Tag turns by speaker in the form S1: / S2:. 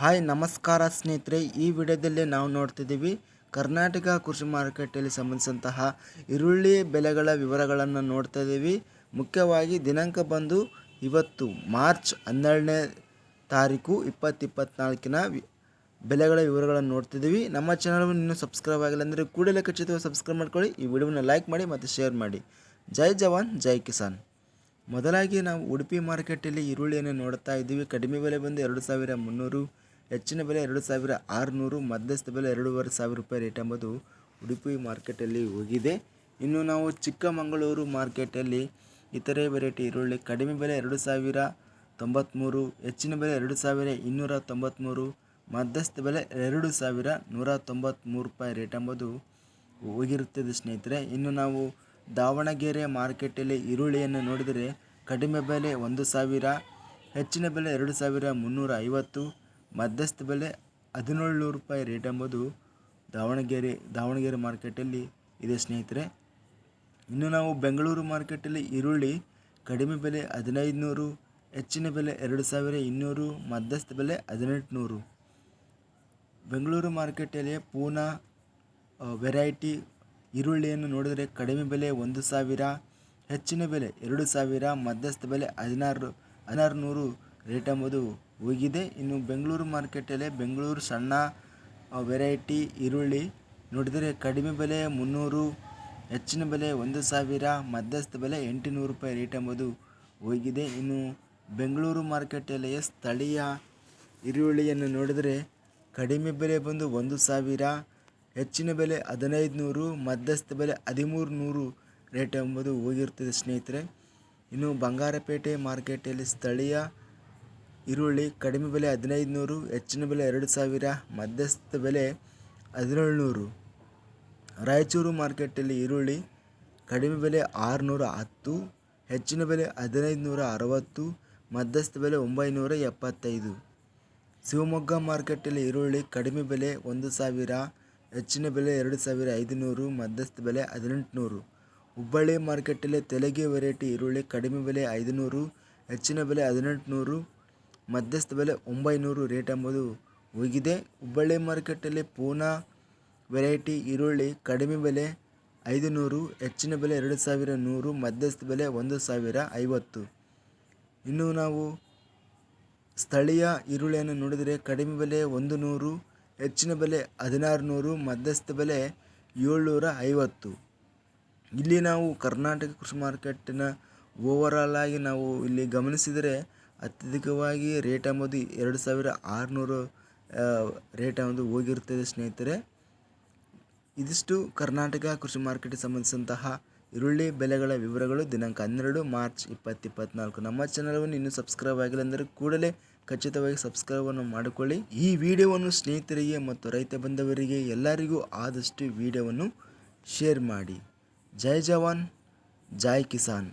S1: Hi, ನಮಸ್ಕಾರ ಸ್ನೇಹಿತರೆ. ಈ ವಿಡಿಯೋದಲ್ಲಿ ನಾವು ನೋಡ್ತಿದ್ದೀವಿ ಕರ್ನಾಟಕ ಕೃಷಿ ಮಾರುಕಟ್ಟೆಯಲ್ಲಿ ಸಂಬಂಧಿಸಿದಂತಹ ಈರುಳ್ಳಿ ಬೆಲೆಗಳ ವಿವರಗಳನ್ನು ನೋಡ್ತಾ ಇದ್ದೀವಿ. ಮುಖ್ಯವಾಗಿ ದಿನಾಂಕ ಬಂದು ಇವತ್ತು ಮಾರ್ಚ್ ಹನ್ನೆರಡನೇ ತಾರೀಕು ಇಪ್ಪತ್ತು ಇಪ್ಪತ್ತ್ನಾಲ್ಕಿನ ಬೆಲೆಗಳ ವಿವರಗಳನ್ನು ನೋಡ್ತಿದ್ದೀವಿ ನಮ್ಮ ಚಾನಲನ್ನು ಇನ್ನೂ ಸಬ್ಸ್ಕ್ರೈಬ್ ಆಗಿಲ್ಲ ಅಂದರೆ ಕೂಡಲೇ ಖಚಿತವಾಗಿ ಸಬ್ಸ್ಕ್ರೈಬ್ ಮಾಡ್ಕೊಳ್ಳಿ, ಈ ವಿಡಿಯೋನ ಲೈಕ್ ಮಾಡಿ ಮತ್ತು ಶೇರ್ ಮಾಡಿ. ಜೈ ಜವಾನ್, ಜೈ ಕಿಸಾನ್. ಮೊದಲಾಗಿ ನಾವು ಉಡುಪಿ ಮಾರ್ಕೆಟಲ್ಲಿ ಈರುಳ್ಳಿಯನ್ನು ನೋಡ್ತಾ ಇದ್ದೀವಿ. ಕಡಿಮೆ ಬೆಲೆ ಬಂದು ಎರಡು ಸಾವಿರ ಮುನ್ನೂರು ಹೆಚ್ಚಿನ ಬೆಲೆ ಎರಡು ಸಾವಿರ ಆರುನೂರು, ಮಧ್ಯಸ್ಥ ಬೆಲೆ ಎರಡೂವರೆ ಸಾವಿರ ರೂಪಾಯಿ ರೇಟ್ ಎಂಬುದು ಉಡುಪಿ ಮಾರ್ಕೆಟಲ್ಲಿ ಹೋಗಿದೆ. ಇನ್ನು ನಾವು ಚಿಕ್ಕಮಗಳೂರು ಮಾರ್ಕೆಟಲ್ಲಿ ಇತರೆ ವೆರೈಟಿ ಈರುಳ್ಳಿ ಕಡಿಮೆ ಬೆಲೆ ಎರಡು ಸಾವಿರ ತೊಂಬತ್ತ್ಮೂರು ಹೆಚ್ಚಿನ ಬೆಲೆ ಎರಡು ಸಾವಿರ ಇನ್ನೂರ ತೊಂಬತ್ತ್ಮೂರು ಮಧ್ಯಸ್ಥ ಬೆಲೆ ಎರಡು ಸಾವಿರ ನೂರ ತೊಂಬತ್ತ್ಮೂರು ರೂಪಾಯಿ ರೇಟ್ ಎಂಬುದು ಹೋಗಿರುತ್ತದೆ ಸ್ನೇಹಿತರೆ. ಇನ್ನು ನಾವು ದಾವಣಗೆರೆ ಮಾರ್ಕೆಟಲ್ಲಿ ಈರುಳ್ಳಿಯನ್ನು ನೋಡಿದರೆ ಕಡಿಮೆ ಬೆಲೆ ಒಂದು ಸಾವಿರ, ಹೆಚ್ಚಿನ ಬೆಲೆ ಎರಡು ಸಾವಿರ ಮುನ್ನೂರ ಐವತ್ತು ಮಧ್ಯಸ್ಥ ಬೆಲೆ ಹದಿನೇಳು ರೂಪಾಯಿ ರೇಟ್ ಎಂಬುದು ದಾವಣಗೆರೆ ದಾವಣಗೆರೆ ಮಾರ್ಕೆಟಲ್ಲಿ ಇದೆ ಸ್ನೇಹಿತರೆ. ಇನ್ನು ನಾವು ಬೆಂಗಳೂರು ಮಾರ್ಕೆಟಲ್ಲಿ ಈರುಳ್ಳಿ ಕಡಿಮೆ ಬೆಲೆ ಹದಿನೈದು ನೂರು ಹೆಚ್ಚಿನ ಬೆಲೆ ಎರಡು ಸಾವಿರ ಇನ್ನೂರು, ಮಧ್ಯಸ್ಥ ಬೆಲೆ ಹದಿನೆಂಟುನೂರು. ಬೆಂಗಳೂರು ಮಾರ್ಕೆಟಲ್ಲಿ ಪೂನಾ ವೆರೈಟಿ ಈರುಳ್ಳಿಯನ್ನು ನೋಡಿದರೆ ಕಡಿಮೆ ಬೆಲೆ ಒಂದು ಸಾವಿರ, ಹೆಚ್ಚಿನ ಬೆಲೆ ಎರಡು ಸಾವಿರ, ಮಧ್ಯಸ್ಥ ಬೆಲೆ ಹದಿನಾರು ಹದಿನಾರು ನೂರು ರೇಟ್ ಎಂಬುದು ಹೋಗಿದೆ. ಇನ್ನು ಬೆಂಗಳೂರು ಮಾರ್ಕೆಟಲ್ಲೇ ಬೆಂಗಳೂರು ಸಣ್ಣ ವೆರೈಟಿ ಈರುಳ್ಳಿ. ನೋಡಿದರೆ ಕಡಿಮೆ ಬೆಲೆ ಮುನ್ನೂರು, ಹೆಚ್ಚಿನ ಬೆಲೆ ಒಂದು ಸಾವಿರ, ಮಧ್ಯಸ್ಥ ಬೆಲೆ ಎಂಟುನೂರು ರೂಪಾಯಿ ರೇಟ್ ಎಂಬುದು ಹೋಗಿದೆ. ಇನ್ನು ಬೆಂಗಳೂರು ಮಾರ್ಕೆಟಲ್ಲಿಯೇ ಸ್ಥಳೀಯ ಈರುಳ್ಳಿಯನ್ನು ನೋಡಿದರೆ ಕಡಿಮೆ ಬೆಲೆ ಬಂದು ಒಂದು ಸಾವಿರ, ಹೆಚ್ಚಿನ ಬೆಲೆ ಹದಿನೈದು ನೂರು ಮಧ್ಯಸ್ಥ ಬೆಲೆ ಹದಿಮೂರು ನೂರು ರೇಟ್ ಎಂಬುದು ಹೋಗಿರ್ತದೆ ಸ್ನೇಹಿತರೆ. ಇನ್ನು ಬಂಗಾರಪೇಟೆ ಮಾರ್ಕೆಟಲ್ಲಿ ಸ್ಥಳೀಯ ಈರುಳ್ಳಿ ಕಡಿಮೆ ಬೆಲೆ ಹದಿನೈದು ನೂರು ಹೆಚ್ಚಿನ ಬೆಲೆ ಎರಡು ಸಾವಿರ, ಮಧ್ಯಸ್ಥ ಬೆಲೆ ಹದಿನೇಳು ನೂರು ರಾಯಚೂರು ಮಾರ್ಕೆಟಲ್ಲಿ ಈರುಳ್ಳಿ ಕಡಿಮೆ ಬೆಲೆ ಆರುನೂರ ಹತ್ತು, ಹೆಚ್ಚಿನ ಬೆಲೆ ಹದಿನೈದು ನೂರ ಅರವತ್ತು, ಮಧ್ಯಸ್ಥ ಬೆಲೆ ಒಂಬೈನೂರ ಎಪ್ಪತ್ತೈದು. ಶಿವಮೊಗ್ಗ ಮಾರ್ಕೆಟಲ್ಲಿ ಈರುಳ್ಳಿ ಕಡಿಮೆ ಬೆಲೆ ಒಂದು ಸಾವಿರ, ಹೆಚ್ಚಿನ ಬೆಲೆ ಎರಡು ಸಾವಿರ ಐದುನೂರು, ಮಧ್ಯಸ್ಥ ಬೆಲೆ ಹದಿನೆಂಟುನೂರು. ಹುಬ್ಬಳ್ಳಿ ಮಾರ್ಕೆಟಲ್ಲಿ ತೆಲಗಿ ವೆರೈಟಿ ಈರುಳ್ಳಿ ಕಡಿಮೆ ಬೆಲೆ ಐದುನೂರು, ಹೆಚ್ಚಿನ ಬೆಲೆ ಹದಿನೆಂಟುನೂರು ಮಧ್ಯಸ್ಥ ಬೆಲೆ ಒಂಬೈನೂರು ರೇಟ್ ಎಂಬುದು ಹೋಗಿದೆ ಹುಬ್ಬಳ್ಳಿ ಮಾರ್ಕೆಟಲ್ಲಿ ಪೂನಾ ವೆರೈಟಿ ಈರುಳ್ಳಿ ಕಡಿಮೆ ಬೆಲೆ ಐದು ನೂರು ಹೆಚ್ಚಿನ ಬೆಲೆ ಎರಡು ಸಾವಿರ ನೂರು, ಮಧ್ಯಸ್ಥ ಬೆಲೆ ಒಂದು ಸಾವಿರ ಐವತ್ತು. ಇನ್ನು ನಾವು ಸ್ಥಳೀಯ ಈರುಳ್ಳಿಯನ್ನು ನೋಡಿದರೆ ಕಡಿಮೆ ಬೆಲೆ ಒಂದು ನೂರು, ಹೆಚ್ಚಿನ ಬೆಲೆ ಹದಿನಾರು ನೂರು, ಮಧ್ಯಸ್ಥ ಬೆಲೆ ಏಳ್ನೂರ ಐವತ್ತು. ಇಲ್ಲಿ ನಾವು ಕರ್ನಾಟಕ ಕೃಷಿ ಮಾರ್ಕೆಟಿನ ಓವರಾಲ್ ಆಗಿ ನಾವು ಇಲ್ಲಿ ಗಮನಿಸಿದರೆ ಅತ್ಯಧಿಕವಾಗಿ ರೇಟ್ ಎಂಬುದು ಎರಡು ಸಾವಿರ ಆರುನೂರು ರೇಟ್ ಎಂಬುದು ಹೋಗಿರುತ್ತದೆ ಸ್ನೇಹಿತರೆ. ಇದಿಷ್ಟು ಕರ್ನಾಟಕ ಕೃಷಿ ಮಾರ್ಕೆಟ್ಗೆ ಸಂಬಂಧಿಸಿದಂತಹ ಈರುಳ್ಳಿ ಬೆಲೆಗಳ ವಿವರಗಳು ದಿನಾಂಕ ಹನ್ನೆರಡು ಮಾರ್ಚ್ ಇಪ್ಪತ್ತು ಇಪ್ಪತ್ನಾಲ್ಕು ನಮ್ಮ ಚಾನಲನ್ನು ಇನ್ನೂ ಸಬ್ಸ್ಕ್ರೈಬ್ ಆಗಿಲ್ಲ ಅಂದರೆ ಕೂಡಲೇ ಖಚಿತವಾಗಿ ಸಬ್ಸ್ಕ್ರೈಬನ್ನು ಮಾಡಿಕೊಳ್ಳಿ. ಈ ವಿಡಿಯೋವನ್ನು ಸ್ನೇಹಿತರಿಗೆ ಮತ್ತು ರೈತ ಬಂಧವರಿಗೆ ಎಲ್ಲರಿಗೂ ಆದಷ್ಟು ವಿಡಿಯೋವನ್ನು ಶೇರ್ ಮಾಡಿ. ಜೈ ಜವಾನ್, ಜೈ ಕಿಸಾನ್.